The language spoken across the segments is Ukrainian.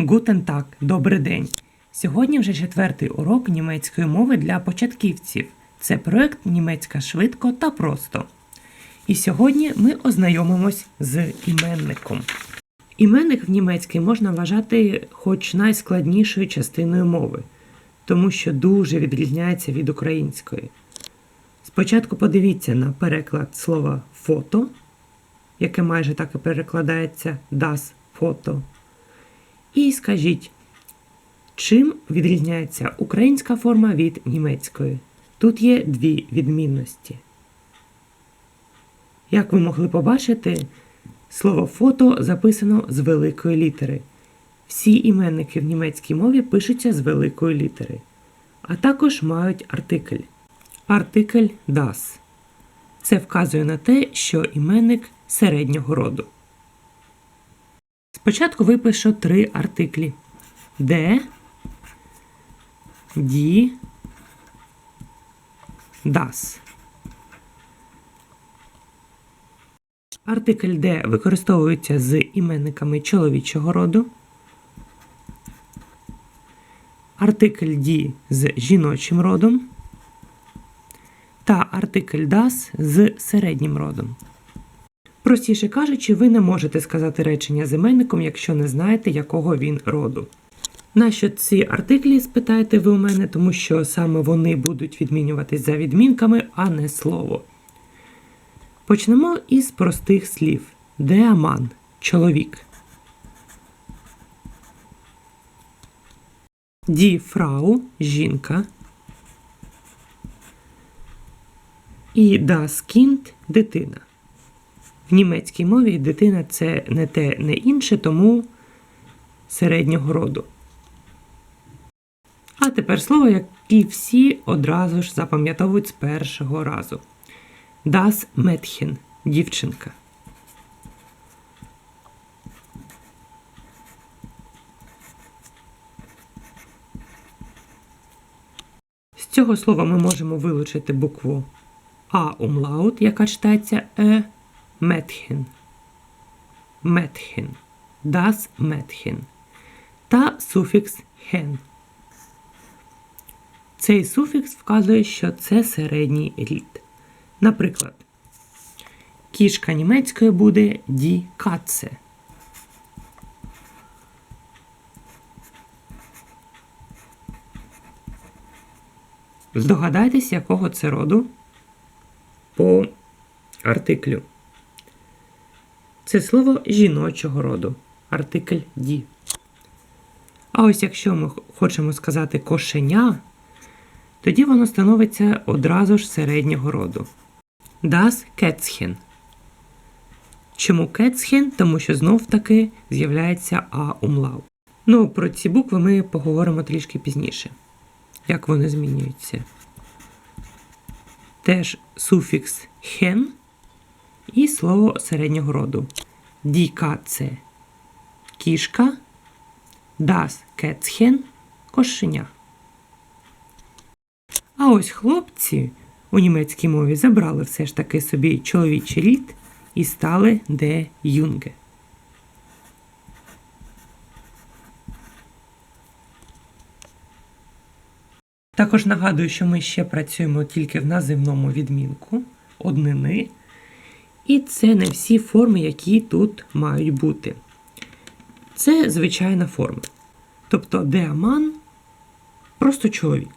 Guten Tag, добрий день. Сьогодні вже четвертий урок німецької мови для початківців. Це проект Німецька швидко та просто. І сьогодні ми ознайомимось з іменником. Іменник в німецькій можна вважати хоч найскладнішою частиною мови, тому що дуже відрізняється від української. Спочатку подивіться на переклад слова фото, яке майже так і перекладається das фото. І скажіть, чим відрізняється українська форма від німецької? Тут є дві відмінності. Як ви могли побачити, слово фото записано з великої літери. Всі іменники в німецькій мові пишуться з великої літери, а також мають артикль. Артикль das. Це вказує на те, що іменник середнього роду. Спочатку випишу три артиклі. Де, ді, das. Артикль де використовується з іменниками чоловічого роду. Артикль ді з жіночим родом. Та артикль das з середнім родом. Простіше кажучи, ви не можете сказати речення з іменником, якщо не знаєте, якого він роду. Нащо ці артиклі, спитаєте ви у мене, тому що саме вони будуть відмінюватись за відмінками, а не слово. Почнемо із простих слів. Деаман чоловік. Ді фрау жінка. І Kind – дитина. В німецькій мові дитина це не те, не інше, тому середнього роду. А тепер слово, яке всі одразу ж запам'ятовують з першого разу. Das Mädchen – дівчинка. З цього слова ми можемо вилучити букву А умлаут, яка читається е, Mädchen. Mädchen. Das Mädchen. Та суфікс hen. Цей суфікс вказує, що це середній рід. Наприклад, кішка німецькою буде die Katze. Здогадайтесь, якого це роду по артиклю. Це слово жіночого роду. Артикль ді. А ось якщо ми хочемо сказати кошеня, тоді воно становиться одразу ж середнього роду. Das Kätzchen. Чому Kätzchen? Тому що знов таки з'являється А умлау. Ну, про ці букви ми поговоримо трішки пізніше. Як вони змінюються. Теж суфікс hen і слово середнього роду. Die Katze – кішка, das Kätzchen – кошеня. А ось хлопці у німецькій мові забрали все ж таки собі чоловічий рід і стали де юнге. Також нагадую, що ми ще працюємо тільки в називному відмінку однини. І це не всі форми, які тут мають бути. Це звичайна форма. Тобто деаман просто чоловік.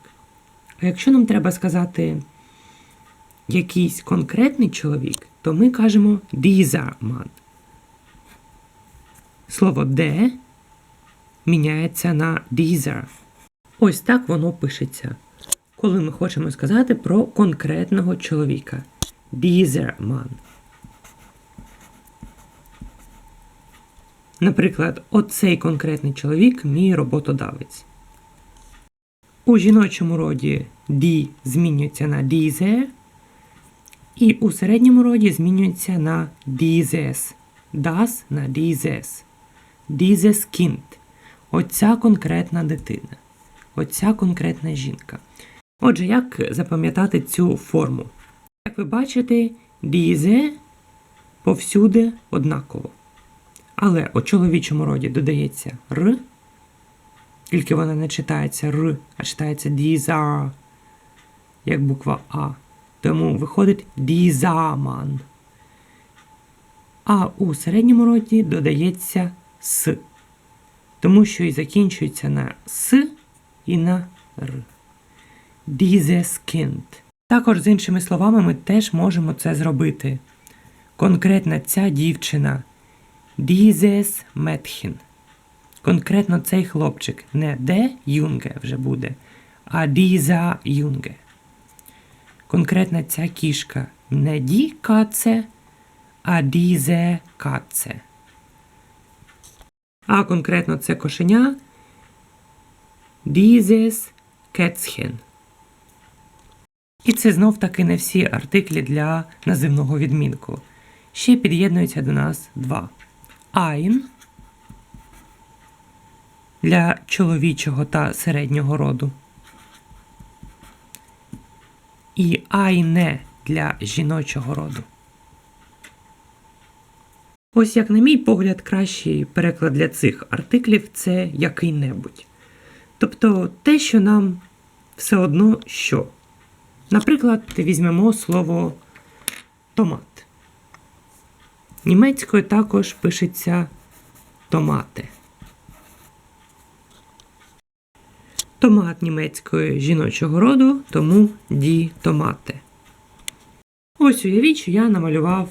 А якщо нам треба сказати якийсь конкретний чоловік, то ми кажемо Mann. Слово де міняється на dieser. Ось так воно пишеться. Коли ми хочемо сказати про конкретного чоловіка. Dieser Mann. Наприклад, оцей конкретний чоловік мій роботодавець. У жіночому роді die змінюється на diese, і у середньому роді змінюється на dieses. Das на dieses. Dieses Kind. Оця конкретна дитина. Оця конкретна жінка. Отже, як запам'ятати цю форму? Як ви бачите, diese повсюди однаково. Але у чоловічому роді додається р, Тільки вона не читається Р, а читається діза, як буква А. Тому виходить дізаман. А у середньому роді додається С. Тому що і закінчується на С і на Р. Kind. Також з іншими словами ми теж можемо це зробити. Конкретно ця дівчина. Dieses Mädchen. Конкретно цей хлопчик. Не де Юнге вже буде, а Діза Юнге. Конкретно ця кішка. Не ді каце, а дізе каце. А конкретно це кошеня. Dieses Kätzchen. І це знов таки не всі артиклі для називного відмінку. Ще під'єднуються до нас два. Ein для чоловічого та середнього роду. І eine для жіночого роду. Ось як, на мій погляд, кращий переклад для цих артиклів це який-небудь. Тобто те, що нам все одно що. Наприклад, візьмемо слово томат. Німецькою також пишеться томати. Томат німецької жіночого роду, тому ді томати. Ось уявіть, що я намалював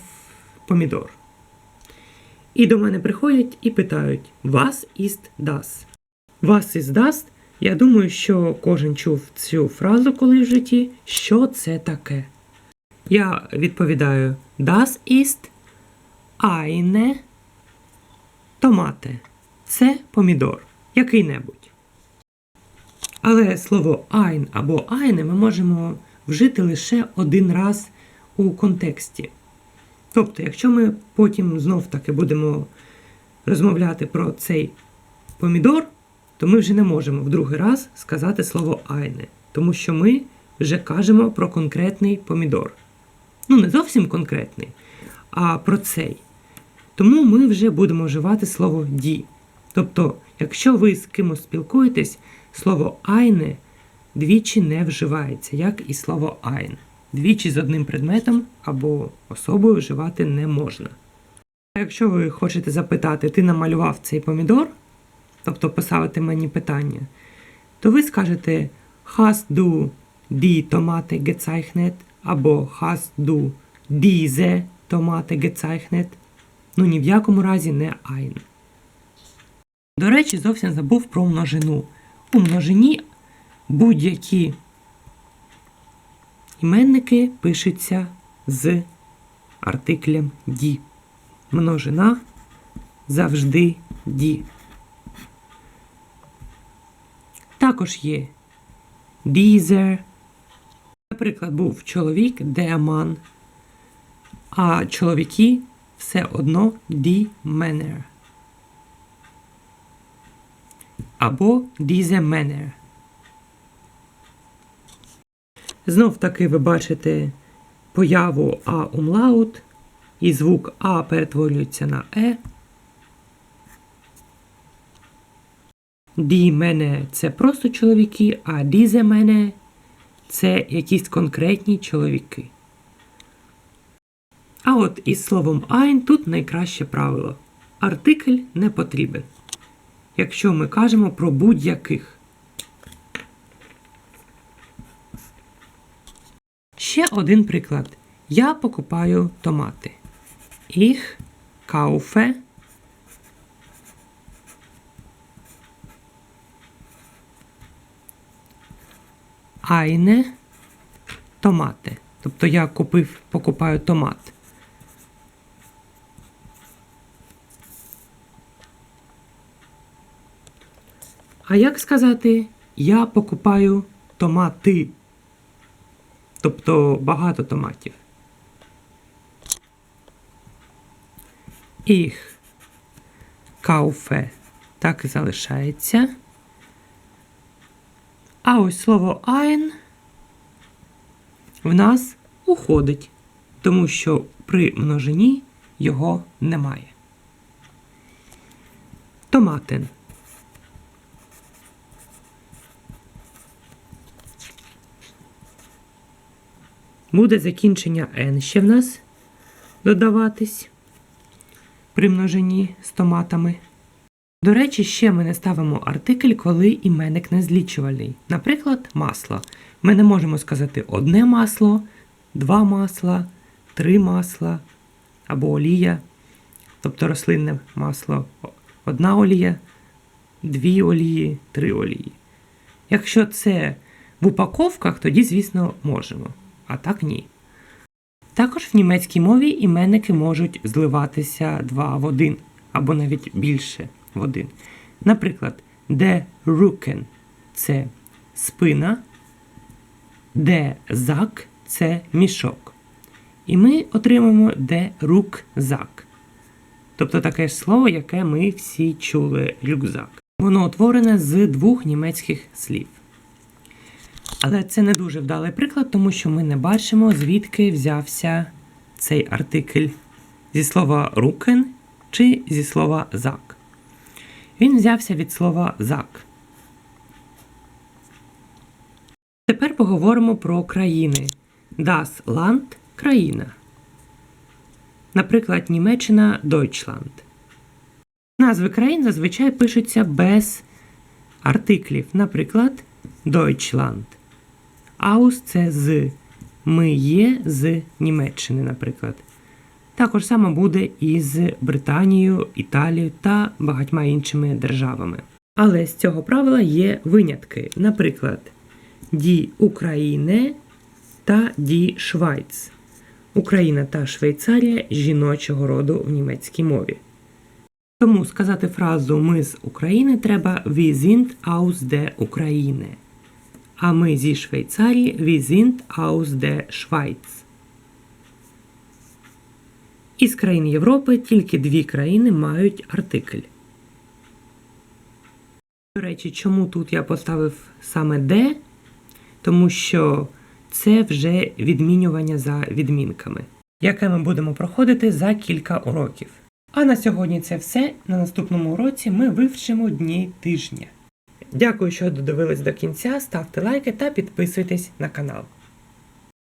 помідор. І до мене приходять і питають: Was ist das? Was ist das? Я думаю, що кожен чув цю фразу коли в житті. Що це таке? Я відповідаю: Das ist eine Tomate. Це помідор. Який-небудь. Але слово ein або eine ми можемо вжити лише один раз у контексті. Тобто, якщо ми потім знов таки будемо розмовляти про цей помідор, то ми вже не можемо в другий раз сказати слово eine, тому що ми вже кажемо про конкретний помідор. Ну, не зовсім конкретний, а про цей. Тому ми вже будемо вживати слово ді. Тобто, якщо ви з кимось спілкуєтесь, слово eine двічі не вживається, як і слово ein. Двічі з одним предметом або особою вживати не можна. Якщо ви хочете запитати, ти намалював цей помідор, тобто поставити мені питання, то ви скажете Hast du die Tomate gezeichnet? або Hast du diese Tomate gezeichnet? Ну ні в якому разі не ein. До речі, зовсім забув про множину. У множині будь-які іменники пишуться з артиклем ді. Множина завжди ді. Також є dieser. Наприклад, був чоловік деман, а чоловіки все одно die Männer. Або diese Männer. Знов таки ви бачите появу А умлаут, і звук А перетворюється на Е. Ді мене це просто чоловіки, а дізе мене це якісь конкретні чоловіки. А от із словом ein тут найкраще правило. Артикль не потрібен. Якщо ми кажемо про будь-яких. Ще один приклад. Я покупаю томати. Ich kaufe eine томати. Тобто я купив, покупаю томат. А як сказати, я покупаю томати? Тобто багато томатів. Ich kaufe так і залишається. А ось слово ein в нас уходить, тому що при множині його немає. Томатен. Буде закінчення N ще в нас додаватись при множенні з томатами. До речі, ще ми не ставимо артикль, коли іменник незлічувальний. Наприклад, масло. Ми не можемо сказати одне масло, два масла, три масла або олія, тобто рослинне масло, одна олія, дві олії, три олії. Якщо це в упаковках, тоді, звісно, можемо, а так ні. Також в німецькій мові іменники можуть зливатися два в один, або навіть більше в один. Наприклад, der Rücken – це спина, der Sack – це мішок. І ми отримаємо der Rucksack. Тобто таке ж слово, яке ми всі чули рюкзак. Воно утворене з двох німецьких слів. Але це не дуже вдалий приклад, тому що ми не бачимо, звідки взявся цей артикль зі слова рукен чи зі слова зак. Він взявся від слова зак. Тепер поговоримо про країни. Das Land – країна. Наприклад, Німеччина Deutschland. Назви країн зазвичай пишуться без артиклів. Наприклад, Deutschland. Аус це з. Ми є з Німеччини, наприклад. Також саме буде і з Британією, Італією та багатьма іншими державами. Але з цього правила є винятки. Наприклад, Die Ukraine та Die Schweiz. Україна та Швейцарія жіночого роду в німецькій мові. Тому сказати фразу Ми з України треба Wir sind aus der Ukraine. А ми зі Швейцарії Wir aus der Schweiz. Із країн Європи тільки дві країни мають артикль. До речі, чому тут я поставив саме де? Тому що це вже відмінювання за відмінками, яке ми будемо проходити за кілька уроків. А на сьогодні це все. На наступному уроці ми вивчимо дні тижня. Дякую, що додивились до кінця. Ставте лайки та підписуйтесь на канал.